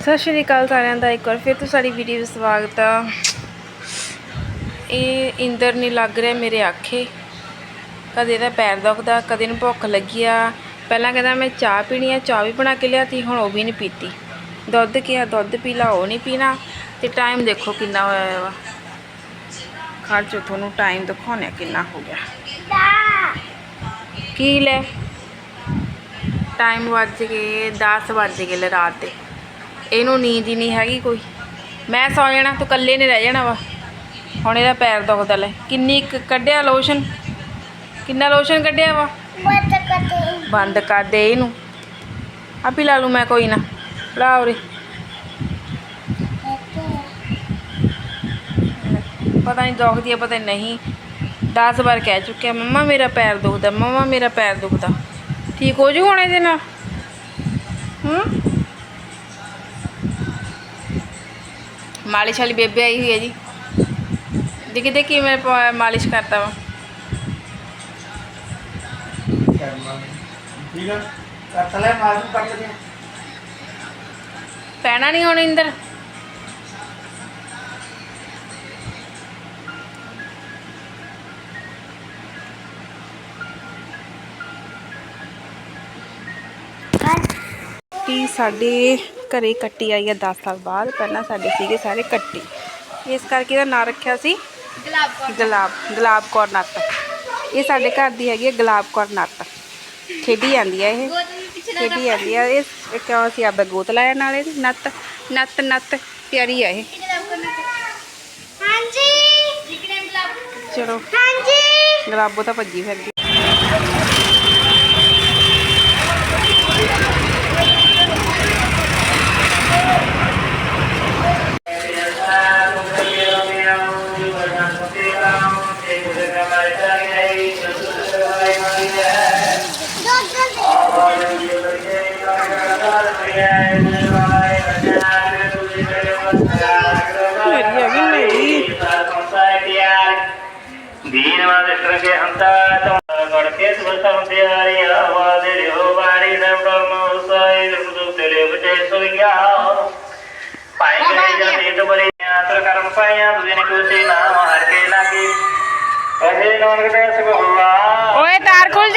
ਸਤਿ ਸ਼੍ਰੀ ਅਕਾਲ ਸਾਰਿਆਂ ਦਾ, ਇੱਕ ਵਾਰ ਫਿਰ ਤੋਂ ਸਾਡੀ ਵੀਡੀਓ ਵਿੱਚ ਸਵਾਗਤ ਆ। ਇਹ ਇੰਦਰ ਨਹੀਂ ਲੱਗ ਰਿਹਾ ਮੇਰੇ ਆਖੇ। ਕਦੇ ਇਹਦਾ ਪੈਰ ਦੁਖਦਾ, ਕਦੇ ਨੂੰ ਭੁੱਖ ਲੱਗੀ ਆ। ਪਹਿਲਾਂ ਕਹਿੰਦਾ ਮੈਂ ਚਾਹ ਪੀਣੀ ਆ, ਚਾਹ ਵੀ ਬਣਾ ਕੇ ਲਿਆਤੀ ਹੁਣ ਉਹ ਵੀ ਨਹੀਂ ਪੀਤੀ। ਦੁੱਧ ਕਿਹਾ ਦੁੱਧ ਪੀ ਲਾ, ਉਹ ਨਹੀਂ ਪੀਣਾ। ਤੇ ਟਾਈਮ ਦੇਖੋ ਕਿੰਨਾ ਹੋਇਆ ਵਾ। ਖੜ ਚੋ ਤੁਹਾਨੂੰ ਟਾਈਮ ਦਿਖਾਉਣੇ ਕਿੰਨਾ ਹੋ ਗਿਆ। ਕੀ ਲੈ? ਟਾਈਮ ਵੱਜ ਗਏ 10 ਵੱਜ ਗਏ ਲੈ ਰਾਤ ਦੇ। ਇਹਨੂੰ ਨੀਂਦ ਹੀ ਨਹੀਂ ਹੈਗੀ ਕੋਈ। ਮੈਂ ਸੌ ਜਾਣਾ ਤੂੰ ਇਕੱਲੇ ਨੇ ਰਹਿ ਜਾਣਾ ਵਾ। ਹੁਣ ਇਹਦਾ ਪੈਰ ਦੁਖਦਾ ਲੈ। ਕਿੰਨੀ ਕੁ ਕੱਢਿਆ ਲੋਸ਼ਨ ਕਿੰਨਾ ਲੋਸ਼ਨ ਕੱਢਿਆ ਵਾ? ਬੰਦ ਕਰ ਦੇ। ਇਹਨੂੰ। ਆਪੀ ਲਾ ਲੂ ਮੈਂ ਕੋਈ ਨਾ। ਲਾ ਉਰੇ। ਪਤਾ ਨਹੀਂ ਦੁਖਦੀ ਆ ਪਤਾ ਨਹੀਂ 10 ਵਾਰ ਕਹਿ ਚੁੱਕਿਆ ਮੰਮਾ ਮੇਰਾ ਪੈਰ ਦੁਖਦਾ ਮੰਮਾ ਮੇਰਾ ਪੈਰ ਦੁਖਦਾ। ਠੀਕ ਹੋ ਜੂ ਹੁਣ ਇਹਦੇ ਨਾਲ? ਹੂੰ? ਮਾਲਿਸ਼ ਵਾਲੀ ਬੇਬੇ ਆਈ ਹੋਈ ਹੈ ਜੀ। ਦੇਖੀ ਦੇਖੀ ਕਿਵੇਂ ਪ- ਮਾਲਿਸ਼ ਕਰਦਾ ਵਾ। ਠੀਕ ਆ ਕੱਟ ਲੈ ਮਾਰ ਨੂੰ ਕੱਟ ਦੇ ਪੈਣਾ ਨਹੀਂ ਹੁਣ ਇੰਦਰ। ਕੀ ਸਾਡੇ ਘਰੇ ਕੱਟੀ ਆਈ ਹੈ 10 ਸਾਲ ਬਾਅਦ ਪਹਿਲਾਂ ਸਾਡੇ ਸੀਗੇ ਸਾਰੇ ਕੱਟੀ। ਇਸ ਕਰਕੇ ਇਹਦਾ ਨਾਂ ਰੱਖਿਆ ਸੀ ਗੁਲਾਬ ਗੁਲਾਬ ਕੌਰ ਨੱਤ। ਇਹ ਸਾਡੇ ਘਰ ਦੀ ਹੈਗੀ ਹੈ ਗੁਲਾਬ ਕੌਰ ਨੱਤ। ਖੇਡੀ ਜਾਂਦੀ ਹੈ ਇਹ ਖੇਡੀ ਜਾਂਦੀ ਹੈ ਇਹ ਕਿਉਂ ਅਸੀਂ ਆਪਦਾ ਗੋਤ ਲਾਇਆ ਨਾਲੇ ਨੱਤ ਨੱਤ ਨੱਤ ਪਿਆਰੀ ਆ ਇਹ। ਹਾਂਜੀ। ਚਲੋ। ਹਾਂਜੀ। ਗੁਲਾਬੋ ਤਾਂ ਭੱਜੀ ਫਿਰਦੀ। ದೀನವಾದಷ್ಟರಂಗೆ ಹಂತಾತ ಕೊಡಕೆ ಸುಬಸಂಧಿಯಾರಿ ಆವಾದಿರಿ ಹೋಬಾರಿ ಬ್ರಹ್ಮ ಉಸಾಯಿಲು ಸುತಲೆ ಉಪಚೇಸುವಿಯ ಪಾಯಕರಿ ಜಾತಿಯತು ಬರಿ ಯಾತ್ರ ಕರ್ಮ ಪಾಯ ದುದಿನ ಕೂಸಿ ನಾಮ ಹರಕೆ ಲಾಗಿ ಕಹೆ ನೋಡಗಡೆ ಸುಭವಾ ಓಯ್ ತಾರ್ ಖುಲ್